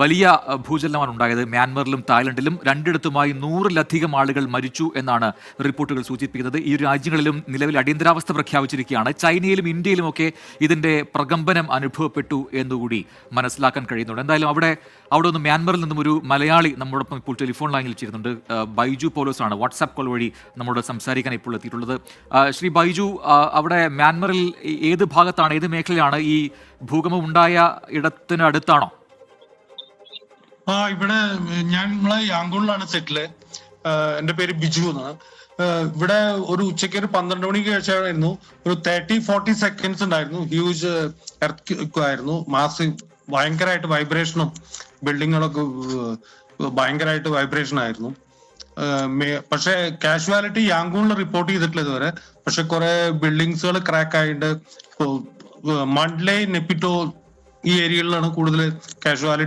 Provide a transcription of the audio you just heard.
വലിയ ഭൂചലനമാണ് ഉണ്ടായത്. മ്യാൻമറിലും തായ്ലൻഡിലും രണ്ടിടത്തുമായി നൂറിലധികം ആളുകൾ മരിച്ചു എന്നാണ് റിപ്പോർട്ടുകൾ സൂചിപ്പിക്കുന്നത്. ഈ രാജ്യങ്ങളിലും നിലവിൽ അടിയന്തരാവസ്ഥ പ്രഖ്യാപിച്ചിരിക്കുകയാണ്. ചൈനയിലും ഇന്ത്യയിലുമൊക്കെ ഇതിന്റെ പ്രകമ്പനം അനുഭവപ്പെട്ടു എന്നുകൂടി മനസ്സിലാക്കാൻ കഴിയുന്നുണ്ട്. എന്തായാലും അവിടെ അവിടെ നിന്ന് മ്യാൻമറിൽ നിന്നും ഒരു മലയാളി നമ്മോടൊപ്പം ഇപ്പോൾ ടെലിഫോൺ ലൈനിൽ ചേരുന്നുണ്ട് ബൈജു പോലോസ് ആണ് വാട്സാപ്പ് കോൾ വഴി നമ്മോട് സംസാരിക്കാൻ ഇപ്പോൾ എത്തിയിട്ടുള്ളത്. ശ്രീ ബൈജു അവിടെ മ്യാൻമറിൽ ഏത് ഭാഗത്താണ് ഏത് മേഖലയാണ് ഈ ഭൂകമ്പം ഉണ്ടായ ഇടത്തിന് അടുത്താണോ? ആ ഇവിടെ ഞാൻ നമ്മളെ യാങ്കൂണിലാണ് സെറ്റിൽ. എന്റെ പേര് ബിജു എന്നാണ്. ഇവിടെ ഒരു ഉച്ചയ്ക്ക് ഒരു പന്ത്രണ്ട് മണിക്ക് ശേഷമായിരുന്നു ഒരു തേർട്ടി ഫോർട്ടി സെക്കൻഡ്സ് ഉണ്ടായിരുന്നു. ഹ്യൂജ് എർത്ത് ആയിരുന്നു. മാസ് ഭയങ്കരമായിട്ട് വൈബ്രേഷനും ബിൽഡിങ്ങുകളൊക്കെ ഭയങ്കരമായിട്ട് വൈബ്രേഷൻ ആയിരുന്നു. പക്ഷെ കാഷ്വാലിറ്റി യാങ്കൂണിൽ റിപ്പോർട്ട് ചെയ്തിട്ടില്ല ഇതുവരെ. പക്ഷെ കുറെ ബിൽഡിങ്സുകൾ ക്രാക്ക് ആയിട്ട് മൺലേ നെപ്പിറ്റോ ഈ ഏരിയകളിലാണ് കൂടുതൽ കാഷ്വാലിറ്റി